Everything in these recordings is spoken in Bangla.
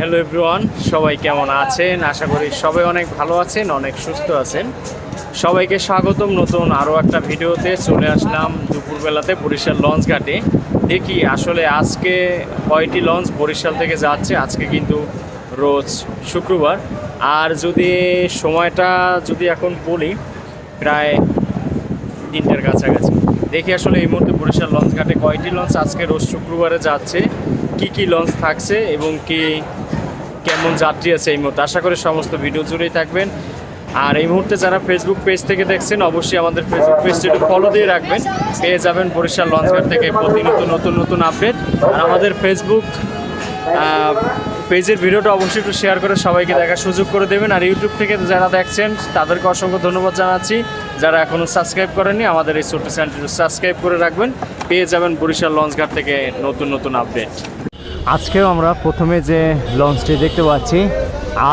হ্যালো এভরিওয়ান সবাই কেমন আছেন? আশা করি সবাই অনেক ভালো আছেন, অনেক সুস্থ আছেন। সবাইকে স্বাগতম। নতুন আরও একটা ভিডিওতে চলে আসলাম দুপুরবেলাতে বরিশাল লঞ্চ ঘাটে। দেখি আসলে আজকে কয়টি লঞ্চ বরিশাল থেকে যাচ্ছে, আজকে কিন্তু রোজ শুক্রবার। আর যদি সময়টা যদি এখন বলি, প্রায় তিনটার কাছাকাছি। দেখি আসলে এই মুহূর্তে বরিশাল লঞ্চ ঘাটে কয়টি লঞ্চ আজকে রোজ শুক্রবারে যাচ্ছে। কি কি লঞ্চ থাকছে এবং কি কেমন যাত্রী আছে এই মুহূর্তে? আশা করি সমস্ত ভিডিও জুড়েই থাকবেন। আর এই মুহূর্তে যারা ফেসবুক পেজ থেকে দেখছেন, অবশ্যই আমাদের ফেসবুক পেজটি একটু ফলো দিয়ে রাখবেন। পেয়ে যাবেন বরিশাল লঞ্চঘাট থেকে প্রতিনিয়ত নতুন নতুন আপডেট আর আমাদের ফেসবুক পেজের ভিডিওটা অবশ্যই একটু শেয়ার করে সবাইকে দেখার সুযোগ করে দেবেন। আর ইউটিউব থেকে যারা দেখছেন, তাদেরকে অসংখ্য ধন্যবাদ জানাচ্ছি। যারা এখনও সাবস্ক্রাইব করেননি, আমাদের এই ছোট্ট চ্যানেলটি সাবস্ক্রাইব করে রাখবেন। পেয়ে যাবেন বরিশাল লঞ্চঘাট থেকে নতুন নতুন আপডেট আজকেও আমরা প্রথমে যে লঞ্চটি দেখতে পাচ্ছি,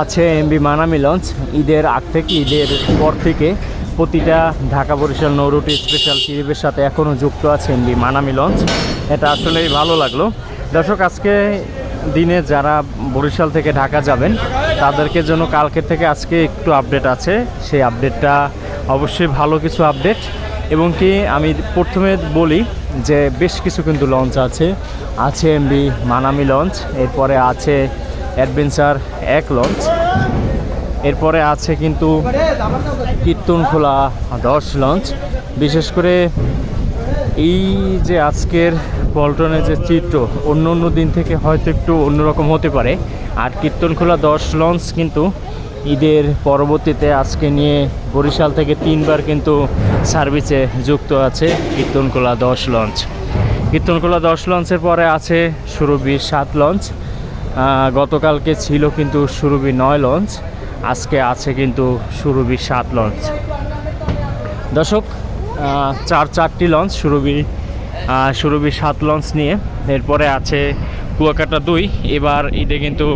আছে এমবি মানামি লঞ্চ ঈদের আগ থেকে, ঈদের পর থেকে প্রতিটা ঢাকা বরিশাল নৌরুটি স্পেশাল ট্রিপের সাথে এখনও যুক্ত আছে এমবি মানামি লঞ্চ এটা আসলেই ভালো লাগল। দর্শক, আজকে দিনে যারা বরিশাল থেকে ঢাকা যাবেন, তাদেরকে জন্য কালকের থেকে আজকে একটু আপডেট আছে। সেই আপডেটটা অবশ্যই ভালো কিছু আপডেট এবং কি আমি প্রথমে বলি যে বেশ কিছু কিন্তু লঞ্চ আছে। আছে এমবি মানামি লঞ্চ এরপরে আছে অ্যাডভেঞ্চার এক লঞ্চ এরপরে আছে কিন্তু কীর্তনখোলা দশ লঞ্চ বিশেষ করে এই যে আজকের পল্টনের যে চিত্র, অন্য অন্য দিন থেকে হয়তো একটু অন্যরকম হতে পারে। আর কীর্তনখোলা দশ লঞ্চ কিন্তু ঈদের পরবর্তীতে আজকে নিয়ে বরিশাল থেকে তিনবার কিন্তু সার্ভিসে যুক্ত আছে কীর্তনখোলা দশ লঞ্চ। কীর্তনখোলা দশ লঞ্চের পরে আছে সুরভি সাত লঞ্চ। গতকালকে ছিল কিন্তু সুরভি নয় লঞ্চ, আজকে আছে কিন্তু সুরভি সাত লঞ্চ। দর্শক চার চারটি লঞ্চ সুরভি সুরভি সাত লঞ্চ নিয়ে। এরপরে আছে কুয়াকাটা দুই। এবার ঈদে কিন্তু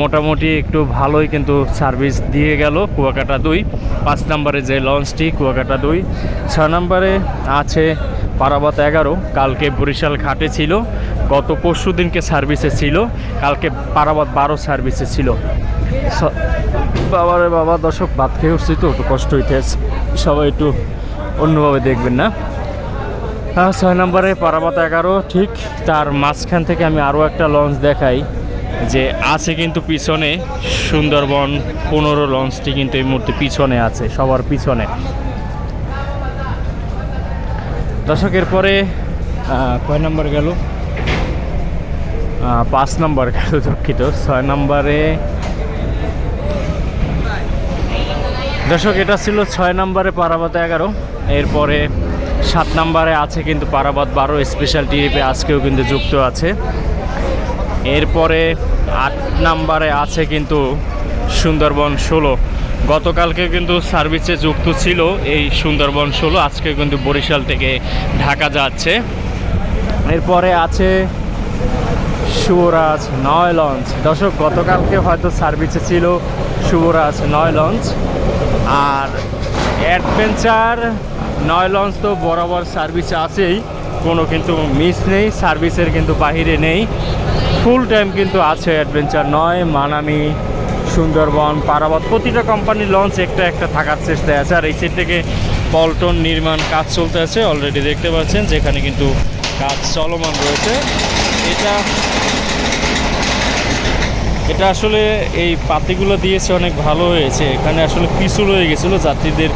মোটামুটি একটু ভালোই কিন্তু সার্ভিস দিয়ে গেল কুয়াকাটা দুই। পাঁচ নম্বরে যে লঞ্চটি কুয়াকাটা দুই। ছয় নম্বরে আছে পারাবাত এগারো। কালকে বরিশাল ঘাটে ছিল। গত পরশু দিনকে সার্ভিসে ছিল। কালকে পারাবাত বারো সার্ভিসে ছিল। বাবারে বাবা, দর্শক, ভাত খেয়ে উঠছি তো, একটু কষ্ট হইতেছে। সবাই একটু অন্যভাবে দেখবেন না। ছয় নম্বরে পারাবাত এগারো, ঠিক তার মাঝখান থেকে আমি আরও একটা লঞ্চ দেখাই যে আছে কিন্তু পিছনে সুন্দরবন পনেরো লঞ্চটি কিন্তু এই মুহূর্তে পিছনে আছে, সবার পিছনে। দর্শকের পরে কয় নম্বর গেল? পাঁচ নম্বর গেল দুঃখিত, ছয় নম্বরে দর্শক, এটা ছিল ছয় নম্বরে পারাবাত এগারো, এরপরে সাত নাম্বারে আছে কিন্তু পারাবাদ বারো স্পেশাল টিরিপে আজকেও কিন্তু যুক্ত আছে। এরপরে আট নাম্বারে আছে কিন্তু সুন্দরবন ষোলো। গতকালকে কিন্তু সার্ভিসে যুক্ত ছিল এই সুন্দরবন ষোলো, আজকে কিন্তু বরিশাল থেকে ঢাকা যাচ্ছে। এরপরে আছে শুভরাজ নয় লঞ্চ। দর্শক, গতকালকে হয়তো সার্ভিসে ছিল শুভরাজ নয় লঞ্চ। আর অ্যাডভেঞ্চার নয় লঞ্চ তো বরাবর সার্ভিসে আছেই, কোনো কিন্তু মিস নেই, সার্ভিসের কিন্তু বাহিরে নেই। ফুল টাইম কিন্তু আছে অ্যাডভেঞ্চার নয়, মানামি, সুন্দরবন, পারাবত, প্রতিটা কোম্পানির লঞ্চ একটা একটা থাকার চেষ্টায় আছে। আর এই সাইড থেকে পল্টন নির্মাণ কাজ চলতে আছে অলরেডি দেখতে পাচ্ছেন, যেখানে কিন্তু কাজ চলমান রয়েছে। এটা এটা আসলে এই পাতিগুলো দিয়েছে অনেক ভালো হয়েছে। এখানে আসলে পিছুল হয়ে গেছিল যাত্রীদের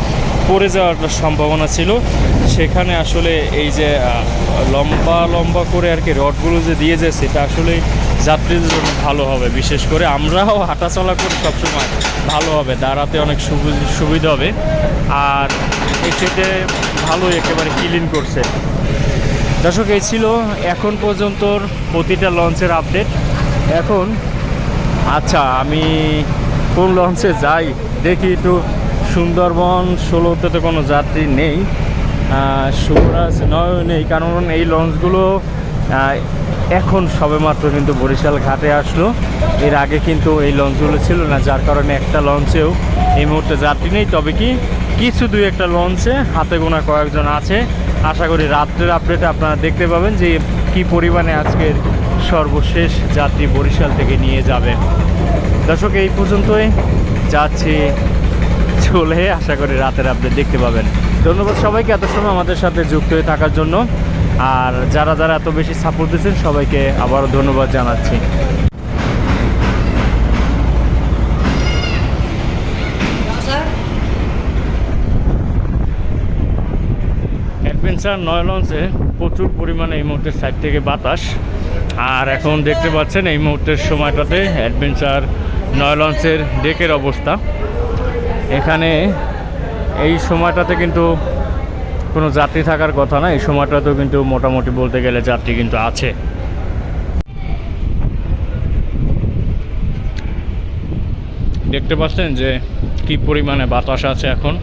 পড়ে যাওয়ার সম্ভাবনা ছিল। সেখানে আসলে এই যে লম্বা লম্বা করে আর কি রডগুলো যে দিয়ে যায়, সেটা আসলে যাত্রীদের জন্য ভালো হবে। বিশেষ করে আমরাও হাঁটাচলা করে সবসময়। ভালো হবে, দাঁড়াতে অনেক সুবি- সুবিধা হবে। আর সেটে ভালোই একেবারে ক্লিন করছে। দর্শক, এই ছিল এখন পর্যন্ত প্রতিটা লঞ্চের আপডেট এখন আচ্ছা আমি কোন লঞ্চে যাই, দেখি একটু সুন্দরবন ষোলোতে তো কোনো যাত্রী নেই শুভরাজ নয় নেই, কারণ এই লঞ্চগুলো এখন সবেমাত্র কিন্তু বরিশাল ঘাটে আসলো। এর আগে কিন্তু এই লঞ্চগুলো ছিল না, যার কারণে একটা লঞ্চেও এই মুহূর্তে যাত্রী নেই। তবে কি, কিছু দুই একটা লঞ্চে হাতে গোনা কয়েকজন আছে। আশা করি রাত্রের আপডেটে আপনারা দেখতে পাবেন যে কি পরিমাণে আজকের সর্বশেষ যাত্রী বরিশাল থেকে নিয়ে যাবে। দর্শক, এই পর্যন্তই। যাচ্ছি চলে, আশা করি রাতের আপডেট দেখতে পাবেন। ধন্যবাদ সবাইকে এত সময় আমাদের সাথে যুক্ত হয়ে থাকার জন্য। আর যারা যারা এত বেশি সাপোর্ট দিচ্ছেন, সবাইকে আবারও ধন্যবাদ জানাচ্ছি। অ্যাডভেঞ্চার নয় লঞ্চে প্রচুর পরিমাণে এই মুহূর্তে সাইড থেকে বাতাস। আর এখন দেখতে পাচ্ছেন এই মুহূর্তের সময়টাতে অ্যাডভেঞ্চার নয় লঞ্চের ডেকের অবস্থা। এখানে এই সময়টাতে কিন্তু কোনো যাত্রী থাকার কথা না, এই সময়টাতেও কিন্তু মোটামুটি বলতে গেলে যাত্রী কিন্তু আছে। দেখতে পাচ্ছেন যে কি পরিমাণে বাতাস আছে এখন।